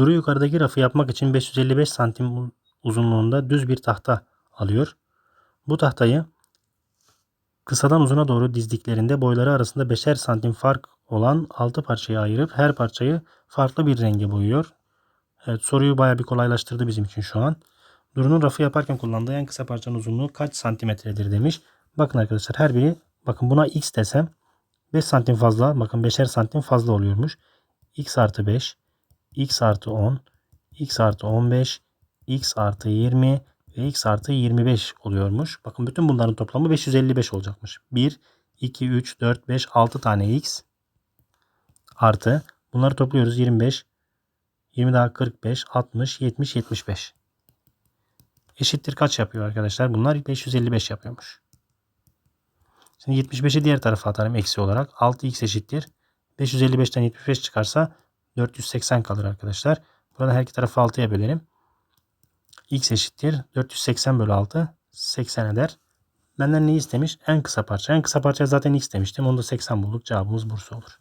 Duru yukarıdaki rafı yapmak için 555 santim uzunluğunda düz bir tahta alıyor. Bu tahtayı kısadan uzuna doğru dizdiklerinde boyları arasında 5'er santim fark olan 6 parçaya ayırıp her parçayı farklı bir renge boyuyor. Evet, soruyu bayağı bir kolaylaştırdı bizim için şu an. Duru'nun rafı yaparken kullandığı en kısa parçanın uzunluğu kaç santimetredir demiş. Bakın arkadaşlar her biri bakın buna x desem 5 santim fazla bakın 5'er santim fazla oluyormuş. x artı 5 x artı 10 x artı 15 x artı 20 ve x artı 25 oluyormuş. Bakın bütün bunların toplamı 555 olacakmış. 1, 2, 3, 4, 5, 6 tane x artı bunları topluyoruz 25, 20 daha 45, 60, 70, 75. Eşittir kaç yapıyor arkadaşlar? Bunlar 555 yapıyormuş. Şimdi 75'i diğer tarafa atarım eksi olarak. 6x eşittir. 555'ten 75 çıkarsa 480 kalır arkadaşlar. Burada her iki tarafı 6'ya bölelim. x eşittir. 480 bölü 6 80 eder. Benden ne istemiş? En kısa parça. En kısa parça zaten x demiştim. Onu da 80 bulduk. Cevabımız Bursa olur.